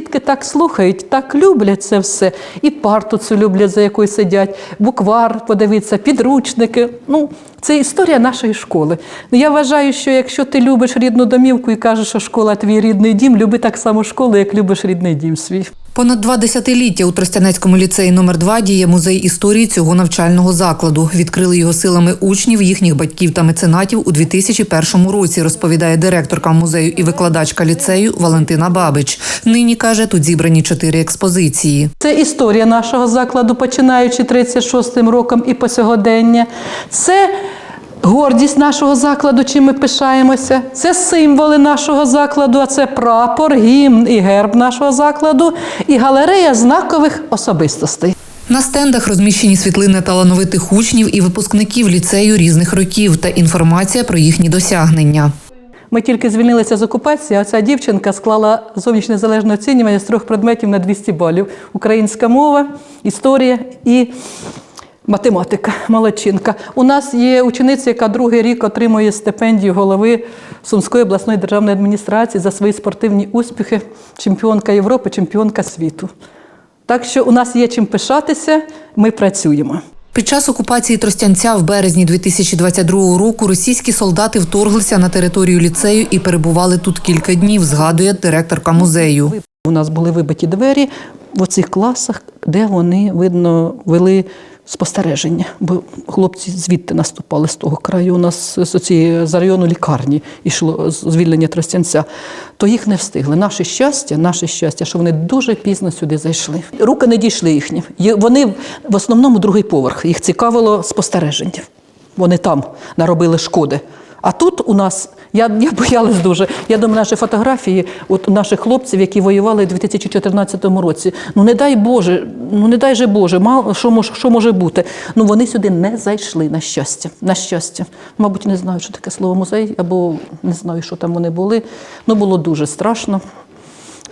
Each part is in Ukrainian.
дітки так слухають, так люблять це все. І парту цю люблять, за якою сидять, буквар, подивитися, підручники. Ну, це історія нашої школи. Я вважаю, що якщо ти любиш рідну домівку і кажеш, що школа твій рідний дім, люби так само школу, як любиш рідний дім свій. Понад два десятиліття у Тростянецькому ліцеї номер 2 діє музей історії цього навчального закладу. Відкрили його силами учнів, їхніх батьків та меценатів у 2001 році, розповідає директорка музею і викладачка ліцею Валентина Бабич. Нині каже, тут зібрані чотири експозиції. Це історія нашого закладу, починаючи 36-м роком і по сьогодення. Це гордість нашого закладу, чим ми пишаємося. Це символи нашого закладу, а це прапор, гімн і герб нашого закладу, і галерея знакових особистостей. На стендах розміщені світлини талановитих учнів і випускників ліцею різних років та інформація про їхні досягнення. Ми тільки звільнилися з окупації, а ця дівчинка склала зовнішнє залежне оцінювання з трьох предметів на 200 балів: українська мова, історія і математика. Молодчинка. У нас є учениця, яка другий рік отримує стипендію голови Сумської обласної державної адміністрації за свої спортивні успіхи, чемпіонка Європи, чемпіонка світу. Так що у нас є чим пишатися, ми працюємо. Під час окупації Тростянця в березні 2022 року російські солдати вторглися на територію ліцею і перебували тут кілька днів, згадує директорка музею. У нас були вибиті двері в оцих класах, де вони, видно, вели спостереження, бо хлопці звідти наступали з того краю. У нас з цієї з району лікарні йшло звільнення Тростянця. То їх не встигли. Наше щастя, наше щастя, що вони дуже пізно сюди зайшли. Руки не дійшли їхні. Вони в основному другий поверх. Їх цікавило спостереження. Вони там наробили шкоди. А тут у нас, я, я боялась дуже. Я думаю, наші фотографії от наших хлопців, які воювали у 2014 році. Ну не дай Боже, ну не дай же Боже, мало що може, що може бути. Ну вони сюди не зайшли, на щастя. На щастя. Мабуть, не знаю, що таке слово музей, або не знаю, що там вони були. Ну було дуже страшно.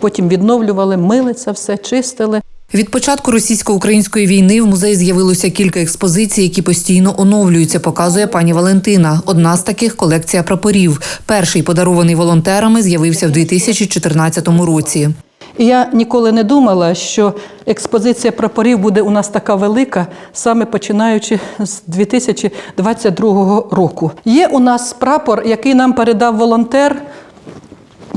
Потім відновлювали, мили це все, чистили. Від початку російсько-української війни в музеї з'явилося кілька експозицій, які постійно оновлюються, показує пані Валентина. Одна з таких колекція прапорів. Перший подарований волонтерами з'явився в 2014 році. І я ніколи не думала, що експозиція прапорів буде у нас така велика, саме починаючи з 2022 року. Є у нас прапор, який нам передав волонтер.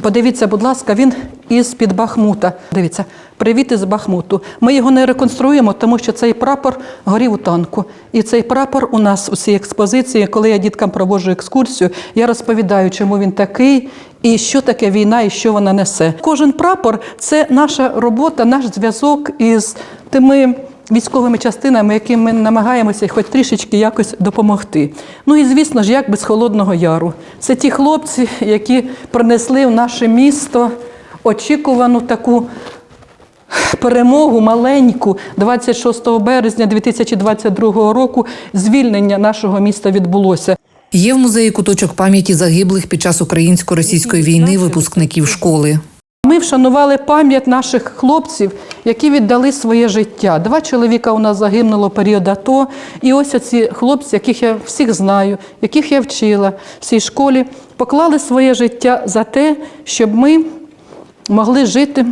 Подивіться, будь ласка, він із під Бахмута. Дивіться, привіт із Бахмуту. Ми його не реконструємо, тому що цей прапор горів у танку. І цей прапор у нас у цій експозиції, коли я діткам проводжу екскурсію, я розповідаю, чому він такий. І що таке війна, і що вона несе. Кожен прапор це наша робота, наш зв'язок із тими військовими частинами, яким ми намагаємося хоч трішечки якось допомогти. Ну і звісно ж, як без холодного яру. Це ті хлопці, які принесли в наше місто очікувану таку перемогу маленьку 26 березня 2022 року. Звільнення нашого міста відбулося. Є в музеї куточок пам'яті загиблих під час українсько-російської війни випускників школи. Ми вшанували пам'ять наших хлопців, які віддали своє життя. Два чоловіка у нас загинуло в період АТО. І ось ці хлопці, яких я всіх знаю, яких я вчила в цій школі, поклали своє життя за те, щоб ми могли жити,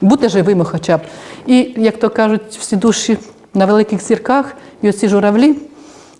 бути живими хоча б. І, як то кажуть, всі душі на великих зірках, і оці журавлі.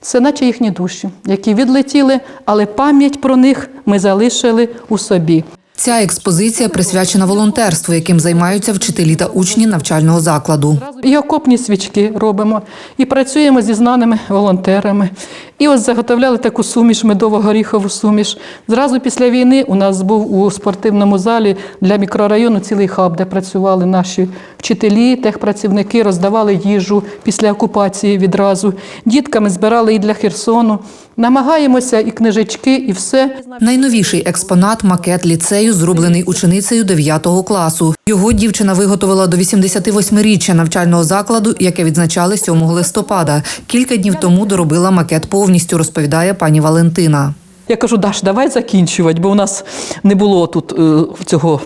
Це наче їхні душі, які відлетіли, але пам'ять про них ми залишили у собі. Ця експозиція присвячена волонтерству, яким займаються вчителі та учні навчального закладу. І окопні свічки робимо, і працюємо зі знаними волонтерами. І ось заготовляли таку суміш, медово-горіхову суміш. Зразу після війни у нас був у спортивному залі для мікрорайону цілий хаб, де працювали наші вчителі, техпрацівники, роздавали їжу після окупації відразу. Дітками збирали і для Херсону. Намагаємося і книжечки, і все. Найновіший експонат макет ліцею, зроблений ученицею 9 класу. Його дівчина виготовила до 88-річчя навчального закладу, яке відзначали 7 листопада. Кілька днів тому доробила макет повністю, розповідає пані Валентина. Я кажу, Даш, давай закінчувати, бо у нас не було тут е, цього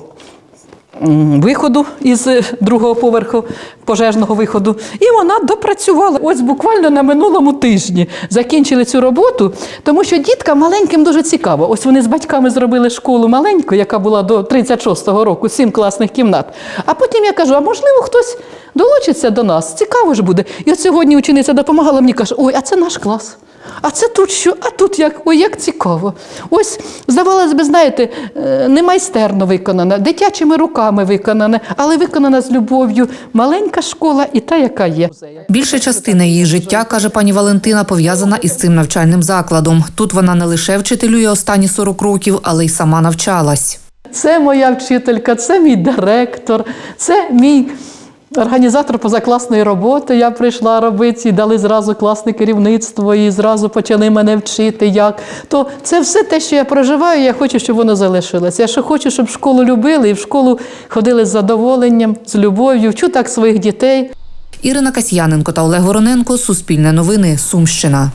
виходу із е, другого поверху пожежного виходу. І вона допрацювала. Ось буквально на минулому тижні закінчили цю роботу, тому що діткам маленьким дуже цікаво. Ось вони з батьками зробили школу маленьку, яка була до 36-го року, сім класних кімнат. А потім я кажу: а можливо, хтось долучиться до нас? Цікаво ж буде. І от сьогодні учениця допомагала мені каже: ой, а це наш клас. А це тут що? А тут як? Ой, як цікаво. Ось, здавалось би, знаєте, е, не майстерно виконана, дитячими руками виконана, але виконана з любов'ю. Маленька школа і та, яка є. Більша частина її життя, каже пані Валентина, пов'язана із цим навчальним закладом. Тут вона не лише вчителює останні 40 років, але й сама навчалась. Це моя вчителька, це мій директор, це мій організатор позакласної роботи. Я прийшла робити, і дали зразу класне керівництво, і зразу почали мене вчити. Як то це все те, що я проживаю. Я хочу, щоб воно залишилося. Я ще хочу, щоб школу любили і в школу ходили з задоволенням, з любов'ю. Вчу так своїх дітей. Ірина Касьяненко та Олег Вороненко. Суспільне новини. Сумщина.